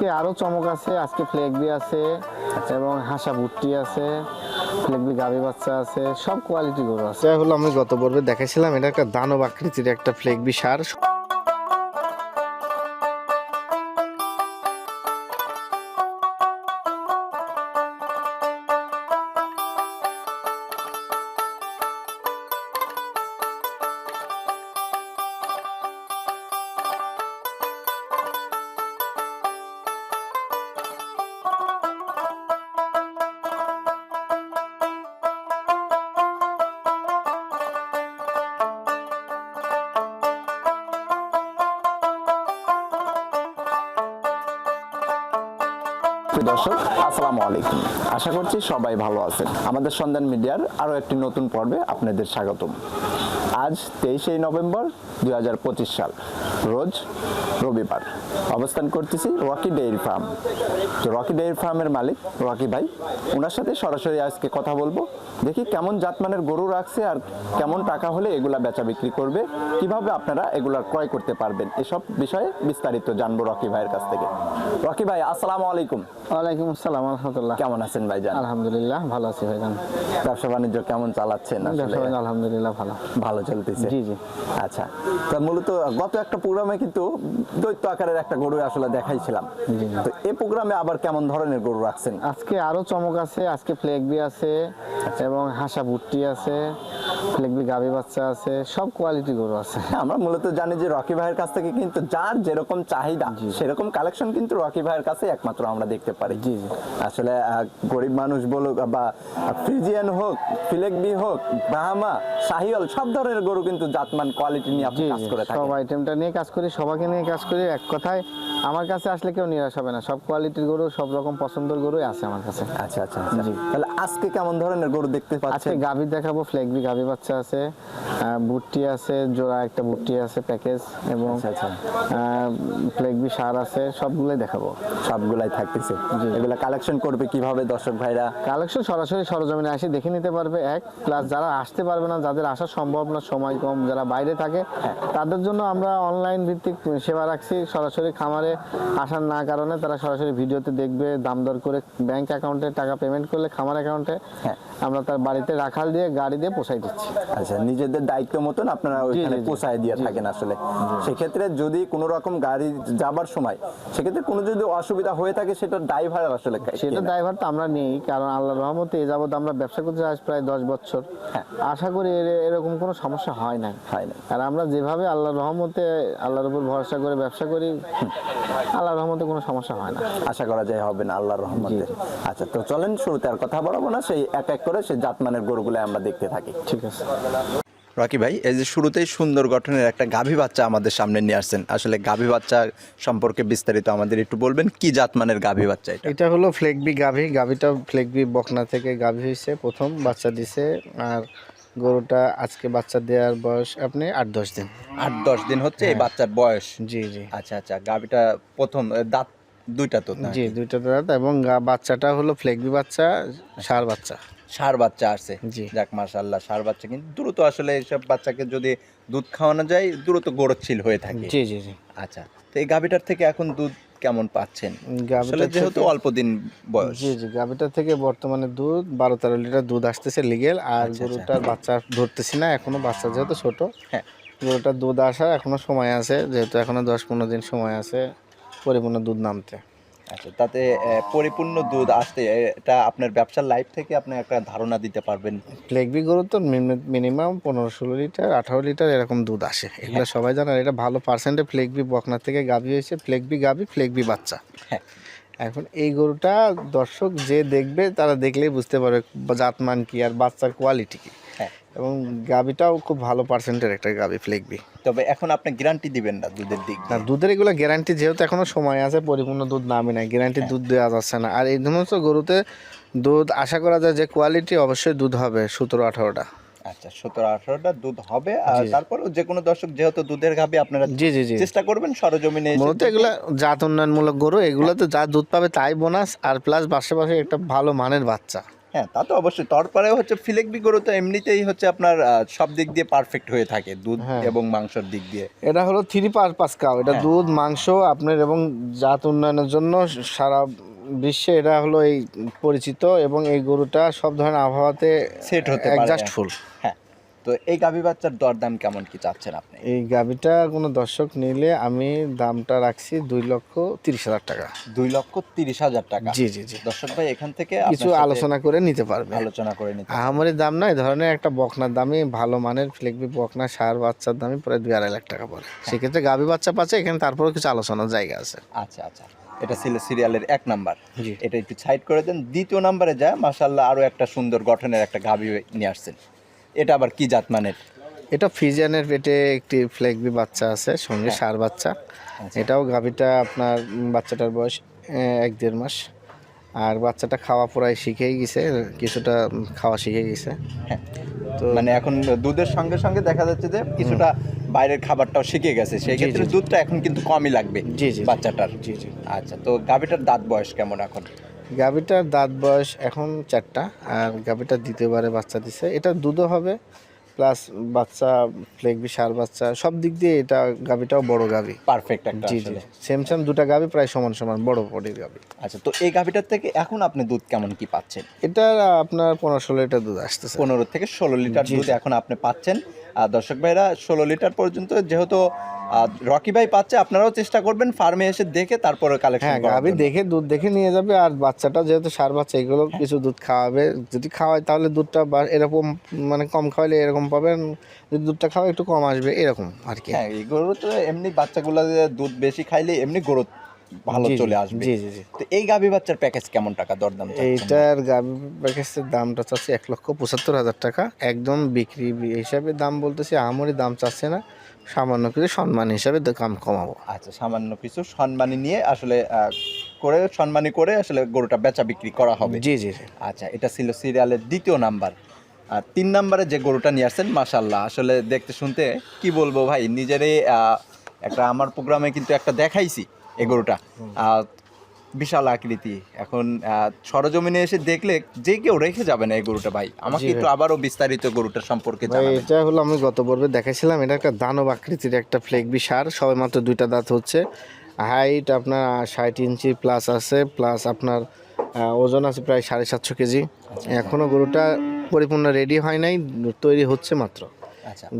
আজকে আরও চমক আছে, আজকে ফ্লেগবি আছে এবং হাসা ভুট্টি আছে ফ্লেগবি গাভি বাচ্চা আছে, সব কোয়ালিটি গরু আছে। হলো আমি গত পর্বে দেখেছিলাম এটা একটা দানব আকৃতির একটা ফ্লেগবি সার। প্রিয় দর্শক, আসসালামু আলাইকুম। আশা করছি সবাই ভালো আছেন। আমাদের সন্ধান মিডিয়ার আরও একটি নতুন পর্বে আপনাদের স্বাগতম। আজ তেইশে নভেম্বর দুই হাজার পঁচিশ সাল। রোজ রবিবার অবস্থান করতেছি রকি ডেইরি ফার্ম। তো রকি ডেইরি ফার্মের মালিক রকি ভাই ওনার সাথে সরাসরি আজকে কথা বলব। দেখি কেমন জাতমানের গরু রাখছে আর কেমন টাকা হলে এগুলা বেচা বিক্রি করবে কীভাবে আপনারা এগুলা ক্রয় করতে পারবেন এসব বিষয়ে বিস্তারিত জানব রকি ভাইয়ের কাছ থেকে। রকি ভাই আসসালামু আলাইকুম। ওয়ালাইকুম আসসালাম আলহামদুলিল্লাহ। কেমন আছেন ভাই ভাইজান আলহামদুলিল্লাহ ভালো আছি ভাইজান ব্যবসা বাণিজ্য কেমন চালাচ্ছেন আসলে? আলহামদুলিল্লাহ ভালো। ভালো চলতেছে? জি, জি। আচ্ছা তা মূলত গত একটা প্রোগ্রামে কিন্তু দৈত্য আকারের একটা গরু আসলে দেখাইছিলাম। তো এই প্রোগ্রামে আবার কেমন ধরনের গরু রাখছেন? আজকে আরও চমক আছে আজকে ফ্লেগবি আছে এবং হাসা ভুট্টি আছে ফ্লেগবি গাভি বাচ্চা আছে সব কোয়ালিটি গরু আছে। হ্যাঁ, আমরা মূলত জানি যে রকি ভাইয়ের কাছ থেকে কিন্তু যার যেরকম চাহিদা সেরকম কালেকশন কিন্তু রকি ভাইয়ের কাছে একমাত্র আমরা দেখতে পারি। জি, জি। আসলে গরিব মানুষ বলুক বা ফ্রিজিয়ান হোক ফিলেকবি হোক ব্রাহ্মা শাহিওল সব ধরনের গরু কিন্তু জাতমান কোয়ালিটি নিয়ে আপনি কাজ করে সব আইটেমটা নিয়ে কাজ করি সবাইকে নিয়ে কাজ করি এক কথায়। আমার কাছে আসলে কেউ নিরাশ হবে না। সব কোয়ালিটির গরু সব রকম পছন্দের গরুই আছে আমার কাছে। আচ্ছা আচ্ছা আচ্ছা। তাহলে আজকে কেমন ধরনের গরু দেখতে পাচ্ছেন? গাভি দেখাবো ফ্লেগবি গাভি বাচ্চা আছে ভুট্টি আছে জোড়া একটা ভুট্টি আছে প্যাকেজ এবং আচ্ছা, আচ্ছা। ফ্লেগবি সার আছে সবগুলোই দেখাবো। সবগুলাই থাকতেছে। এগুলা কালেকশন করবে কীভাবে দর্শক ভাইরা? কালেকশন সরাসরি সরজমিনে এসে দেখে নিতে পারবে এক। প্লাস যারা আসতে পারবে না যাদের আসা সম্ভব না সময় কম যারা বাইরে থাকে তাদের জন্য আমরা অনলাইন ভিত্তিক সেবা রাখছি। সরাসরি খামারে আসার না কারণে তারা সরাসরি ভিডিওতে দেখবে দাম দর করে ব্যাংক অ্যাকাউন্টে টাকা পেমেন্ট করলে খামার অ্যাকাউন্টে হ্যাঁ। আমরা তার বাড়িতে রাখাল দিয়ে গাড়ি দিয়ে পোষাই দিচ্ছি। আচ্ছা নিজেদের দায়িত্ব মতন আপনারা ওইখানে। পোষায় দিয়ে থাকেন আসলে। সেক্ষেত্রে যদি কোনো রকম গাড়ি যাবার সময় সেক্ষেত্রে কোনো যদি অসুবিধা হয়ে থাকে সেটা ড্রাইভার আসলে সেটা ড্রাইভার তো আমরা নেই কারণ আল্লাহ রহমতে এ যাবৎ আমরা ব্যবসা করতে আজ প্রায় দশ বছর। হ্যাঁ। আশা করি এরকম কোনো সমস্যা হয় না হয় না আর আমরা যেভাবে আল্লাহর রহমতে আল্লাহর উপর ভরসা করে ব্যবসা করি আল্লাহর রহমতে কোনো সমস্যা হয় না। আশা করা যায় হবে না আল্লাহর রহমতে। আচ্ছা তো চলেন শুরুতে আর কথা বলাবো না সেই এক এক করে সেই জাতমানের গরুগুলো আমরা দেখতে থাকি। ঠিক আছে। রকি ভাই এই যে শুরুতেই সুন্দর গঠনের একটা গাভী বাচ্চা আমাদের সামনে নিয়ে আসছেন। আসলে গাভী বাচ্চা সম্পর্কে বিস্তারিত আমাদের একটু বলবেন কি জাতমানের গাভী বাচ্চা এটা? এটা হলো ফ্লেগবি গাভী। গাভীটা ফ্লেগবি বকনা থেকে গাভী হয়েছে প্রথম বাচ্চা দিছে। আর গরুটা আজকে বাচ্চা দেওয়ার বয়স আপনি আট দশ দিন। আট দশ দিন হচ্ছে এই বাচ্চার বয়স? জি জি। আচ্ছা আচ্ছা গাভীটা প্রথম দাঁত দুইটা তো জি দুইটা দাঁত এবং বাচ্চাটা হলো ফ্লেগবি বাচ্চা সার বাচ্চা। সার বাচ্চা আসছে। জি। যাক মাশাল্লাহ সার বাচ্চা। কিন্তু দ্রুত আসলে এইসব বাচ্চাকে যদি দুধ খাওয়ানো যায় দ্রুত গোড়চ্ছিল হয়ে থাকে। জি জি জি। আচ্ছা তো এই গাভীটার থেকে এখন দুধ কেমন পাচ্ছেন? আসলে যেহেতু অল্প দিন বয়স। জি জি গাভিটা থেকে বর্তমানে দুধ বারো তেরো লিটার দুধ আসতেছে লিগেল আর আচ্ছা, গরুটার বাচ্চা ধরতেছি না এখনও বাচ্চা যেহেতু ছোট। হ্যাঁ। গরুটার দুধ আসার এখনও সময় আছে যেহেতু এখনও দশ পনেরো দিন সময় আছে পরিপূর্ণ দুধ নামতে। আচ্ছা তাতে পরিপূর্ণ দুধ আসতে এটা আপনার ব্যবসার লাইফ থেকে আপনি একটা ধারণা দিতে পারবেন। ফ্লেগবি গরু তো মিনিমাম পনেরো ষোলো লিটার আঠারো লিটার এরকম দুধ আসে। এগুলো সবাই জানে আর এটা ভালো পার্সেন্টে ফ্লেগবি বকনা থেকে গাভি হয়েছে ফ্লেগবি গাভি ফ্লেগবি বাচ্চা। হ্যাঁ। এখন এই গরুটা দর্শক যে দেখবে তারা দেখলেই বুঝতে পারবে জাতমান কি আর বাচ্চার কোয়ালিটি কি। হ্যাঁ এবং গাভিটাও খুব ভালো পার্সেন্টের একটা গাবি ফ্লেগবি তবে এখন আপনি গ্যারান্টি দিবেন না দুধের দিক না দুধের এগুলো গ্যারান্টি যেহেতু এখনও সময় আছে পরিপূর্ণ দুধ নামে নাই গ্যারান্টি দুধ দেওয়া যাচ্ছে না। আর এই সমস্ত গরুতে দুধ আশা করা যায় যে কোয়ালিটি অবশ্যই দুধ হবে সতেরো আঠারোটা। আচ্ছা সতেরো আঠারোটা দুধ হবে আর তারপরেও যে কোনো দর্শক যেহেতু দুধের গাভি আপনারা জি জি জি। চেষ্টা করবেন সরজমিনে মূলত এগুলো জাত উন্নয়নমূলক গরু এগুলোতে যা দুধ পাবে তাই বোনাস আর প্লাস পাশাপাশি একটা ভালো মানের বাচ্চা। হ্যাঁ তা তো অবশ্যই। তারপরে হচ্ছে ফিলেকবি গরু তো এমনিতেই হচ্ছে আপনার সব দিক দিয়ে পারফেক্ট হয়ে থাকে দুধ হ্যাঁ। এবং মাংসর দিক দিয়ে। এটা হলো থ্রি পারপাস কাউ এটা হ্যাঁ। দুধ মাংস আপনার এবং জাত উন্নয়নের জন্য সারা বিশ্বে এটা হলো এই পরিচিত এবং এই গরুটা সব ধরনের আবহাওয়াতে সেট হতে অ্যাডজাস্টফুল অ্যাডজাস্ট হ্যাঁ। তো এই গাভী বাচ্চার দরদাম কেমন কি চাচ্ছেন আপনি? এই গাভীটা কোনো দর্শক নিলে আমি দামটা রাখছি দুই লক্ষ তিরিশ হাজার টাকা। দুই লক্ষ তিরিশ হাজার টাকা। জি জি জি। দর্শক ভাই এখান থেকে কিছু আলোচনা করে নিতে পারবে। আলোচনা করে নিতে আহামরি দাম নয় এই ধরনের একটা বকনার দামই ভালো মানের ফ্লেকবি বকনা সার বাচ্চার দামই প্রায় দুই আড়াই লাখ টাকা পড়ে। সেক্ষেত্রে গাভী বাচ্চা পাচ্ছে এখানে তারপরেও কিছু আলোচনার জায়গা আছে। আচ্ছা আচ্ছা। এটা ছিল সিরিয়ালের এক নাম্বার। এটা একটু সাইড করে দেন। দ্বিতীয় নাম্বারে যায় মাশাল্লাহ আরও একটা সুন্দর গঠনের একটা গাভী নিয়ে আসছেন। এটা আবার কি জাত মানের? এটা ফিজিয়ানের পেটে একটি ফ্লেকবি বাচ্চা আছে সঙ্গে সার বাচ্চা। এটাও গাভীটা আপনার বাচ্চাটার বয়স এক দেড় মাস। আর বাচ্চাটা খাওয়া প্রায় শিখেই গেছে কিছুটা খাওয়া শিখে গেছে। হ্যাঁ। তো মানে এখন দুধের সঙ্গে সঙ্গে দেখা যাচ্ছে যে কিছুটা বাইরের খাবারটাও শিখে গেছে। সেই ক্ষেত্রে দুধটা এখন কিন্তু কমই লাগবে জি, জি। বাচ্চাটার। জি জি। আচ্ছা তো গাভীটার দাঁত বয়স কেমন এখন? গাভিটার দাঁত বয়স এখন চারটা আর গাভিটা দ্বিতীয়বারে বাচ্চা দিছে। এটা দুধও হবে প্লাস বাচ্চা ফ্লেকবি সার বাচ্চা সব দিক দিয়ে এটা গাভিটাও বড় গাভি। পারফেক্ট একটা জি জি সেম সেম দুটা গাভি প্রায় সমান সমান বড় বডির গাভি। আচ্ছা তো এই গাভীটার থেকে এখন আপনি দুধ কেমন কি পাচ্ছেন? এটা আপনার পনেরো ষোলো লিটার দুধ আসতেছে। পনেরো থেকে ষোলো লিটার দুধ এখন আপনি পাচ্ছেন। দর্শক ভাইরা ষোলো লিটার পর্যন্ত যেহেতু রকি ভাই পাচ্ছে আপনারাও চেষ্টা করবেন ফার্মে এসে দেখে তারপরে কালেকশন হ্যাঁ গাভি দেখে দুধ দেখে নিয়ে যাবে আর বাচ্চাটা যেহেতু সার বাচ্চা এগুলো কিছু দুধ খাওয়াবে। যদি খাওয়ায় তাহলে দুধটা এরকম মানে কম খাওয়ালে এরকম পাবেন যদি দুধটা খাওয়া একটু কম আসবে এরকম আর কি। হ্যাঁ এই গরু তো এমনি বাচ্চাগুলো দুধ বেশি খাইলে এমনি গরু ভালো চলে আসবে। জি জি তো এই গাভী বাচ্চার প্যাকেজ কেমন টাকা? দরদাম? এইটার গাভি প্যাকেজের দামটা চাচ্ছি এক লক্ষ পঁচাত্তর হাজার টাকা। একদম বিক্রি হিসাবে দাম বলতেছি আমরি দাম চাচ্ছে না। সামান্য কিছু সম্মান হিসাবে দাম কমাবো। আচ্ছা সামান্য কিছু সম্মানী নিয়ে আসলে করে সম্মানী করে আসলে গরুটা বেচা বিক্রি করা হবে। জি জি জি। আচ্ছা এটা ছিল সিরিয়ালের দ্বিতীয় নাম্বার। আর তিন নাম্বারে যে গরুটা নিয়ে আসছেন মাশাল্লাহ আসলে দেখতে শুনতে কি বলব ভাই নিজেরই একটা আমার প্রোগ্রামে কিন্তু একটা দেখাইছি। এই গরুটা। বিশাল আকৃতি। এখন সরজমিনে এসে দেখলে যে কেউ রেখে যাবে না এই গরুটা ভাই। আমাকে একটু আবারও বিস্তারিত গরুটা সম্পর্কে ভাই এটা হলো আমি গত পর্বে দেখাইছিলাম এটা একটা দানব আকৃতির একটা ফ্লেকবি সার সবে মাত্র দুইটা দাঁত হচ্ছে। হাইট আপনার ষাট ইঞ্চি প্লাস আছে প্লাস আপনার ওজন আছে প্রায় সাড়ে সাতশো কেজি। এখনও গরুটা পরিপূর্ণ রেডি হয় নাই তৈরি হচ্ছে মাত্র। আচ্ছা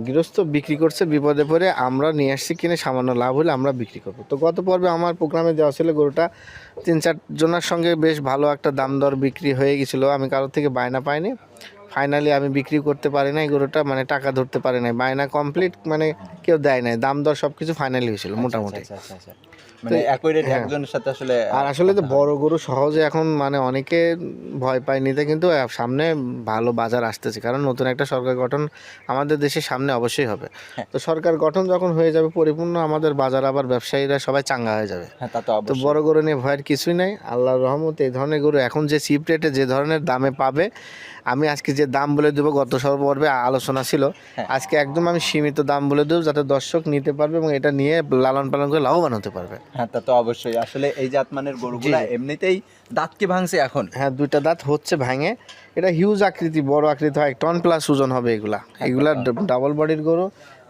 গৃহস্থ বিক্রি করছে বিপদে পড়ে আমরা নিয়ে আসছি কিনে সামান্য লাভ হলে আমরা বিক্রি করব। তো গত পর্বে আমার প্রোগ্রামে দেওয়া ছিল গরুটা তিন চারজনের সঙ্গে বেশ ভালো একটা দাম দর বিক্রি হয়ে গেছিল। আমি কারোর থেকে বায়না পাইনি। ফাইনালি আমি বিক্রি করতে পারি নাই গরুটা মানে টাকা ধরতে পারি নাই। বায়না কমপ্লিট মানে কেউ দেয় নাই। দাম দর সব কিছু ফাইনালি হয়েছিল মোটামুটি। আচ্ছা আচ্ছা আচ্ছা। মানে একই রেট হ্যাঁ। একজনের সাথে আসলে আর আসলে তো বড় গরু সহজে এখন মানে অনেকে ভয় পায় নিতে কিন্তু সামনে ভালো বাজার আসতেছে। কারণ নতুন একটা সরকার গঠন আমাদের দেশের সামনে অবশ্যই হবে। হ্যাঁ। তো সরকার গঠন যখন হয়ে যাবে পরিপূর্ণ আমাদের বাজার আবার ব্যবসায়ীরা সবাই চাঙ্গা হয়ে যাবে। হ্যাঁ তো বড় গরু নিয়ে ভয়ের কিছুই নাই। আল্লাহর রহমত এই ধরনের গরু এখন যে চিপ রেটে যে ধরনের দামে পাবে আমি আজকে যে দাম বলে দেবো গত সর্বপর্বে আলোচনা ছিল। আজকে একদম আমি সীমিত দাম বলে দেবো যাতে দর্শক নিতে পারবে এবং এটা নিয়ে লালন পালন করে লাভবান হতে পারবে। হ্যাঁ তা তো অবশ্যই। আসলে এই জাতমানের গরুগুলা এমনিতেই দাঁত কি ভাঙছে এখন। হ্যাঁ দুইটা দাঁত হচ্ছে ভাঙে। এটা হিউজ আকৃতি বড় আকৃতি হয়। টন প্লাস ওজন হবে এগুলা। এগুলা ডাবল বডির গরু।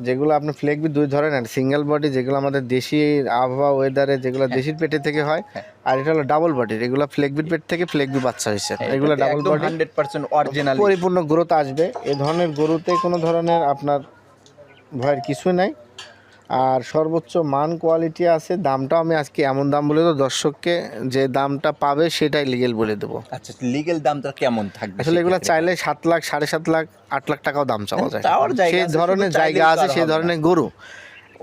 যেগুলো আপনি ফ্লেকবি দুই ধরনের সিঙ্গেল বডি যেগুলো আমাদের দেশি আবহাওয়া ওয়েদারে যেগুলো দেশির পেটে থেকে হয় হ্যাঁ। আর এটা হলো ডাবল বডির এগুলো ফ্লেকবির পেট থেকে ফ্লেকবি বাচ্চা হয়েছে। এগুলো double body hundred percent original পরিপূর্ণ গ্রোথ আসবে। এ ধরনের গরুতে কোনো ধরনের আপনার ভয়ের কিছুই নাই। আর সর্বোচ্চ মান কোয়ালিটি আছে দামটাও আমি আজকে এমন দাম বলে দেবো দর্শককে যে দামটা পাবে সেটাই লিগেল বলে দেবো। আচ্ছা লিগেল দামটা কেমন থাকবে আসলে এগুলো চাইলে সাত লাখ সাড়ে সাত লাখ আট লাখ টাকাও দাম চাওয়া যায়। চাওয়ার সেই ধরনের জায়গা আছে সেই ধরনের গরু।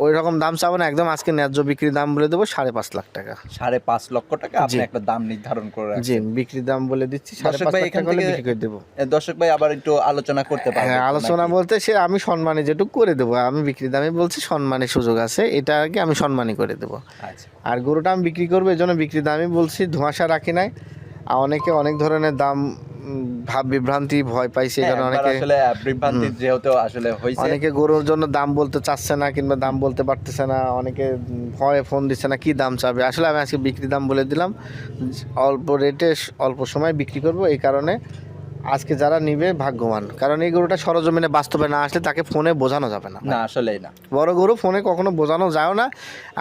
ওই রকম দাম চাবো না একদম আজকে ন্যায্য বিক্রির দাম বলে দেবো সাড়ে পাঁচ লাখ টাকা। সাড়ে পাঁচ লক্ষ টাকা? আপনি একটা দাম নির্ধারণ করে জি বিক্রির দাম বলে দিচ্ছি সাড়ে পাঁচ লাখ টাকা বিক্রি করে দেবো। দর্শক ভাই আবার একটু আলোচনা করতে পারবেন হ্যাঁ আলোচনা বলতে সে আমি সম্মানে যেটুকু করে দেবো আমি বিক্রি দামে বলছি সম্মানের সুযোগ আছে এটা আগে আমি সম্মানই করে দেবো। আচ্ছা। আর গরুটা আমি বিক্রি করব এই জন্য বিক্রি দামই বলছি ধোঁয়াশা রাখি নাই। আর অনেকে অনেক ধরনের দাম ভাব বিভ্রান্তি ভয় পাইছে এখানে হ্যাঁ, অনেকে আসলে বিভ্রান্তি যেহেতু আসলে হয়েছে অনেকে গরুর জন্য দাম বলতে চাচ্ছে না কিংবা দাম বলতে পারতেছে না অনেকে ভয়ে ফোন দিচ্ছে না কি দাম চাবে। আসলে আমি আজকে বিক্রি দাম বলে দিলাম অল্প রেটে অল্প সময় বিক্রি করব এই কারণে আজকে যারা নিবে ভাগ্যবান। কারণ এই গরুটা সরজমিনে বাস্তবে না আসলে তাকে ফোনে বোঝানো যাবে না। না আসলেই না। বড় গরু ফোনে কখনো বোঝানো যায় না।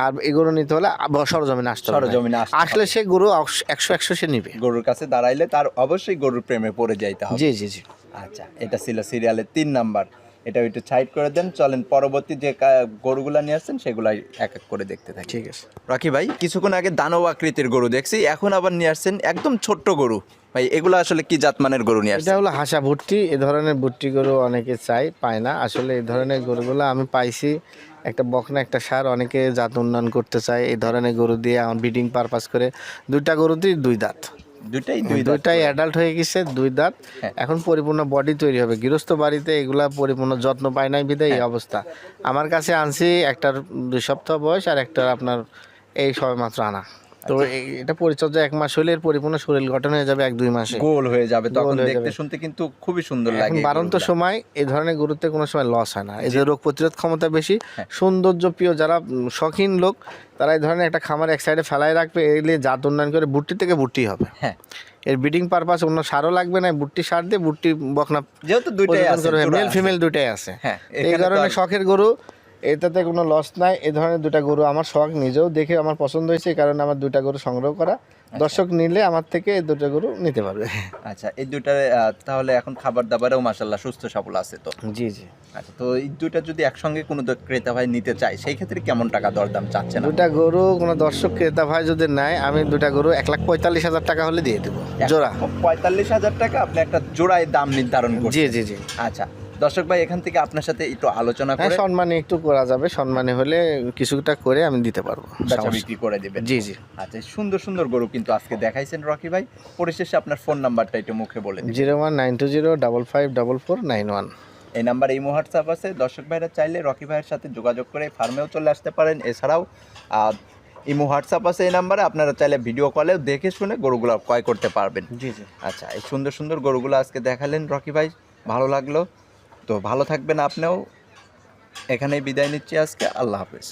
আর এই গরু নিতে হলে সরজমিনে আসতে হবে। সরজমিনে আসলে সে গরু একশো একশো সে নিবে। গরুর কাছে দাঁড়াইলে তার অবশ্যই গরুর প্রেমে পড়ে যাইতে হবে। জি জি জি। আচ্ছা এটা ছিল সিরিয়ালের তিন নাম্বার। এটা একটু সাইড করে দেন। চলেন পরবর্তী যে কা- গরুগুলা নিয়ে আসছেন সেগুলাই এক এক করে দেখতে থাকি। ঠিক আছে। রাখি ভাই কিছুক্ষণ আগে দানব আকৃতির গরু দেখছি এখন আবার নিয়ে আসছেন একদম ছোট্ট গরু। ভাই এগুলো আসলে কি জাতমানের গরু নিয়ে এটা হলো হাসা ভুট্টি এ ধরনের ভুট্টি গরু অনেকে চাই পায় না। আসলে এই ধরনের গরুগুলো আমি পাইছি একটা বকনা একটা সার অনেকে জাত উন্নয়ন করতে চায় এই ধরনের গরু দিয়ে আমার ব্রিডিং পারপাস করে দুইটা গরুতেই দুই দাঁত। দুইটাই দুই দুইটাই অ্যাডাল্ট হয়ে গেছে দুই দাঁত। হ্যাঁ। এখন পরিপূর্ণ বডি তৈরি হবে। গৃহস্থ বাড়িতে এগুলা পরিপূর্ণ যত্ন পায় নাই বিদায় হ্যাঁ। এই অবস্থা। আমার কাছে আনছি একটার দুই সপ্তাহ বয়স আর একটার আপনার এই সবে মাত্র আনা। তো আচ্ছা। এটা পরিচর্যা এক মাস হলে এর পরিপূর্ণ শরীর গঠন হয়ে যাবে এক দুই মাসে। গোল হয়ে যাবে তখন দেখতে শুনতে কিন্তু খুবই সুন্দর লাগে বারন্ত সময় এই ধরনের গরুতে কোনো সময় লস হয় না। এই যে রোগ প্রতিরোধ ক্ষমতা বেশি হ্যাঁ। সৌন্দর্য প্রিয় যারা শৌখিন লোক তারা এই ধরনের একটা খামার এক সাইডে ফেলায় রাখবে এগুলি জাত উন্নয়ন করে বুট্টি থেকে বুট্টি হবে। হ্যাঁ। এর ব্রিডিং পারপাস অন্য সারও লাগবে না বুট্টি সার দিয়ে বুট্টি বকনা যেহেতু দুইটাই আছে মেল ফিমেল দুইটাই আছে। হ্যাঁ, এই কারণে শখের গরু এটাতে কোনো লস নাই। এ ধরনের দুটা গরু আমার শখ নিজেও দেখে আমার পছন্দ হয়েছে কারণ আমার দুটা গরু সংগ্রহ করা। দর্শক নিলে আমার থেকে এই দুটা গরু নিতে পারবে। আচ্ছা এই আহ, তাহলে এখন খাবার দাবারেও মাসাল্লাহ সুস্থ সবল আছে তো? জি জি। আচ্ছা তো এই দুইটা যদি একসঙ্গে কোনো ক্রেতা ভাই নিতে চায় সেই ক্ষেত্রে কেমন টাকা দরদাম চাচ্ছেন? দুটা গরু কোনো দর্শক ক্রেতা ভাই যদি নেয় আমি দুটা গরু এক লাখ পঁয়তাল্লিশ হাজার টাকা হলে দিয়ে দেবো। জোড়া। পঁয়তাল্লিশ হাজার টাকা আপনি একটা জোড়ায় দাম নির্ধারণ করছেন। জি জি জি। আচ্ছা দর্শক ভাই এখান থেকে আপনার সাথে একটু আলোচনা হ্যাঁ করে সম্মানে একটু করা যাবে। সম্মানে হলে কিছুটা করে আমি দিতে পারব। বেচা বিক্রি করে দিবেন। জি জি। আচ্ছা সুন্দর সুন্দর গরু কিন্তু আজকে দেখাইছেন রকি ভাই। পরিশেষে আপনার ফোন নাম্বারটা একটু মুখে বলে দিন zero one nine two zero double five double four nine one. এই নাম্বার এই হোয়াটসঅ্যাপ আছে। দর্শক ভাইরা চাইলে রকি ভাইয়ের সাথে যোগাযোগ করে ফার্মেও চলে আসতে পারেন। এছাড়াও ইমো হোয়াটসঅ্যাপ আছে এই নাম্বারে। আপনারা চাইলে ভিডিও কলেও দেখে শুনে গরুগুলো ক্রয় করতে পারবেন। জি জি। আচ্ছা এই সুন্দর সুন্দর গরুগুলো আজকে দেখালেন রকি ভাই। ভালো লাগল। তো ভালো থাকবেন আপনিও। এখানেই বিদায় নিচ্ছি আজকে। আল্লাহ হাফেজ।